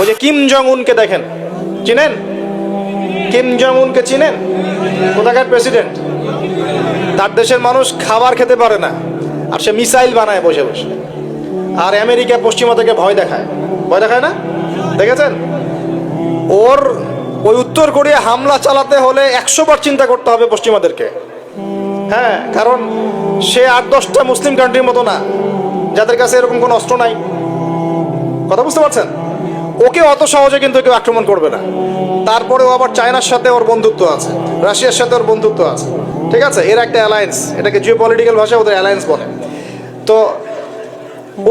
ওই যে Kim Jong উনকে দেখেন। চিনেন? কিম জং উনকে চিনেন? কোথাকার প্রেসিডেন্ট? তার দেশের মানুষ খাবার খেতে পারে না, আর সে মিসাইল বানায় বসে বসে। আর আমেরিকা পশ্চিমা থেকে ভয় দেখায়। ভয় দেখায় না? দেখেছেন? ওর, ওই উত্তর কোরিয়া হামলা চালাতে হলে একশো বার চিন্তা করতে হবে পশ্চিমাদেরকে। হ্যাঁ কারণ সে আট দশটা মুসলিম কান্ট্রির মতো না, যাদের কাছে এরকম কোনো অস্ত্র নাই। কথা বুঝতে পারছেন? ওকে অত সহজে কিন্তু কেউ আক্রমণ করবে না। তারপরেও আবার চায়নার সাথে ওর বন্ধুত্ব আছে, রাশিয়ার সাথে ওর বন্ধুত্ব আছে, ঠিক আছে? এর একটা অ্যালায়েন্স এটাকে জিও পলিটিক্যাল ভাষায় ওদের অ্যালায়েন্স বলে। তো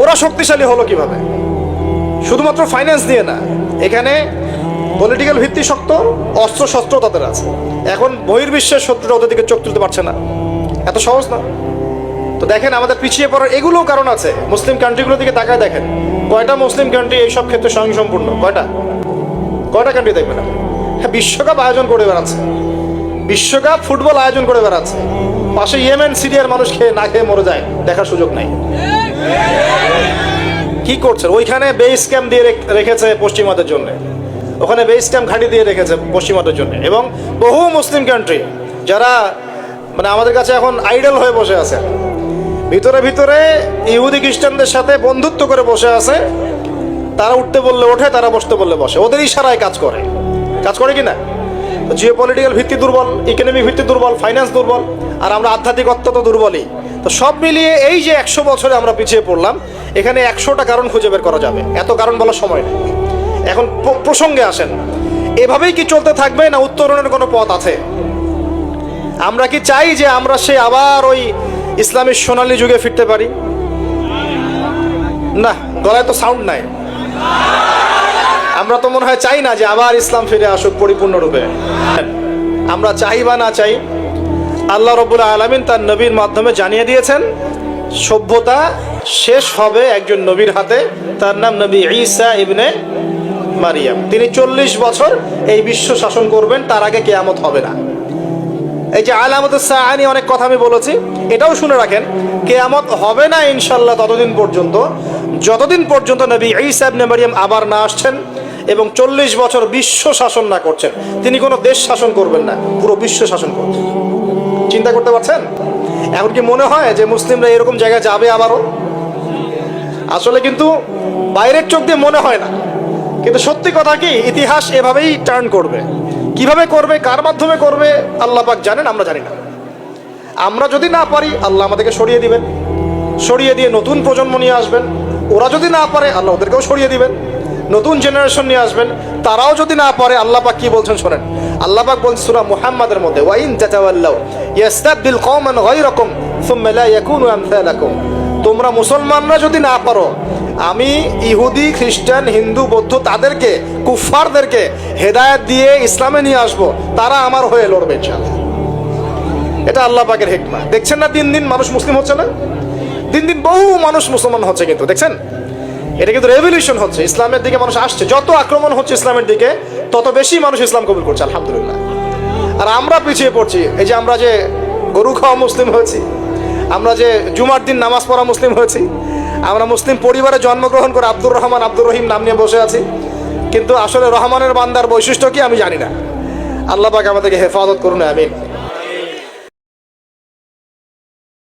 ওরা শক্তিশালী হলো কীভাবে? শুধুমাত্র ফাইন্যান্স দিয়ে না, এখানে পলিটিক্যাল ভিত্তি শক্ত অস্ত্র শস্ত্র তাদের আছে। এখন বহির্বিশ্বের শত্রুরা ওদের দিকে চোখ তুলতে পারছে না। এত সহজ না? তো দেখেন, আমাদের পিছিয়ে পড়ার এগুলোও কারণ আছে। মুসলিম কান্ট্রিগুলোর দিকে তাকায় দেখেন। কয়টা মুসলিম কান্ট্রি এইসব ক্ষেত্রে স্বয়ংসম্পূর্ণ? কয়টা? কয়টা কান্ট্রি দেখবেন? হ্যাঁ বিশ্বকাপ আয়োজন করে বেড়াচ্ছে। বিশ্বকাপ ফুটবল আয়োজন করে বেড়াচ্ছে। পাশে ইয়েমেন, সিরিয়ার মানুষ খেয়ে না খেয়ে মরে যায়। দেখার সুযোগ নাই। কি করছে ওইখানে বেস ক্যাম্প দিয়ে রেখ- রেখেছে পশ্চিমাদের জন্য। ওখানে বেস ক্যাম্প ঘাঁটি দিয়ে রেখেছে পশ্চিমাদের জন্য। এবং বহু মুসলিম কান্ট্রি যারা মানে আমাদের কাছে এখন আইডল হয়ে বসে আছে। ভিতরে ভিতরে ইহুদি খ্রিস্টানদের সাথে বন্ধুত্ব করে বসে আছে। তারা উঠতে বললে ওঠে, তারা বসতে বললে বসে। ওদের ইশারায় কাজ করে। কাজ করে কি না? জিও পলিটিক্যাল ভিত্তি দুর্বল ইকোনমিক ভিত্তি দুর্বল ফাইন্যান্স দুর্বল, আর আমরা আধ্যাত্মিক অত্যন্ত দুর্বলই। তো সব মিলিয়ে এই যে একশো বছরে আমরা পিছিয়ে পড়লাম, এখানে একশোটা কারণ খুঁজে বের করা যাবে। এত কারণ বলার সময় নেই। এখন প্রসঙ্গে আসেন। এভাবেই কি চলতে থাকবে না উত্তরণের কোনো পথ আছে? আমরা কি চাই যে আমরা সে আবার ওই ইসলামের সোনালী যুগে ফিরতে পারি? না, গলায় তো সাউন্ড নাই। আমরা তো মনে হয় চাই না যে আবার ইসলাম ফিরে আসুক পরিপূর্ণরূপে। আমরা চাই বা না চাই, আল্লাহ রবুল্লা আলমিন তার নবীর মাধ্যমে জানিয়ে দিয়েছেন, সভ্যতা শেষ হবে একজন নবীর হাতে, তার নাম নবী ঈসা ইবনে মারিয়াম। তিনি চল্লিশ বছর এই বিশ্ব শাসন করবেন, তার আগে কেয়ামত হবে না। এই যে আলামত সাহানি অনেক কথা আমি বলেছি, এটাও শুনে রাখেন, কেয়ামত হবে না ইনশাল্লাহ ততদিন পর্যন্ত। যতদিন পর্যন্ত নবী ঈসা ইবনে মারিয়াম আবার না আসছেন এবং চল্লিশ বছর বিশ্ব শাসন না করছেন, তিনি কোনো দেশ শাসন করবেন না, পুরো বিশ্ব শাসন করবেন। চিন্তা করতে পারছেন? এখন কি মনে হয় যে মুসলিমরা এরকম জায়গায় যাবে আবারও? আসলে কিন্তু বাইরের চোখ দিয়ে মনে হয় না, কিন্তু সত্যি কথা কি, ইতিহাস এভাবেই টার্ন করবে। কীভাবে করবে, কার মাধ্যমে করবে, আল্লাহ পাক জানেন, আমরা জানি না। আমরা যদি না পারি, আল্লাহ আমাদেরকে সরিয়ে দিবেন। সরিয়ে দিয়ে নতুন প্রজন্ম নিয়ে আসবেন। ওরা যদি না পারে, আল্লাহ ওদেরকেও সরিয়ে দিবেন। নতুন জেনারেশন নিয়ে আসবেন। তারাও যদি না পারে, আল্লাহ পাক কি বলছেন শোনেন? আল্লাহ পাক বলছেন সূরা মুহাম্মাদের মধ্যে ওয়াইন তাতাওয়াল্লাউ ইয়াস্তাবদিল কওমান গায়রাকুম, সুম্মা লা ইয়াকুনু আমসালাকুম। তোমরা মুসলমানরা যদি না পারো, আমি ইহুদি, খ্রিস্টান, হিন্দু, বৌদ্ধ তাদেরকে, কুফফারদেরকে হেদায়েত দিয়ে ইসলামে নিয়ে আসব, তারা আমার হয়ে লড়বে ইনশাআল্লাহ। এটা আল্লাহ পাকের হেকমা। দেখছেন না দিন দিন মানুষ মুসলিম হচ্ছে না? দিন দিন বহু মানুষ মুসলমান হচ্ছে কিন্তু, দেখছেন? এটা কিন্তু রেভলিউশন হচ্ছে, ইসলামের দিকে মানুষ আসছে, যত আক্রমণ হচ্ছে ইসলামের দিকে, তত বেশি মানুষ ইসলাম কবুল করছে, আলহামদুলিল্লাহ। আর আমরা পিছিয়ে পড়ছি, এই যে আমরা যে গরু খাওয়া মুসলিম হয়েছি আমরা যে জুমার দিন নামাজ পড়া মুসলিম হয়েছি, আমরা মুসলিম পরিবারে জন্মগ্রহণ করে আব্দুর রহমান আব্দুর রহিম নাম নিয়ে বসে আছি। কিন্তু আসলে রহমানের বান্দার বৈশিষ্ট্য কি আমি জানি না। আল্লাহ পাক আমাদেরকে হেফাজত করুন, আমিন।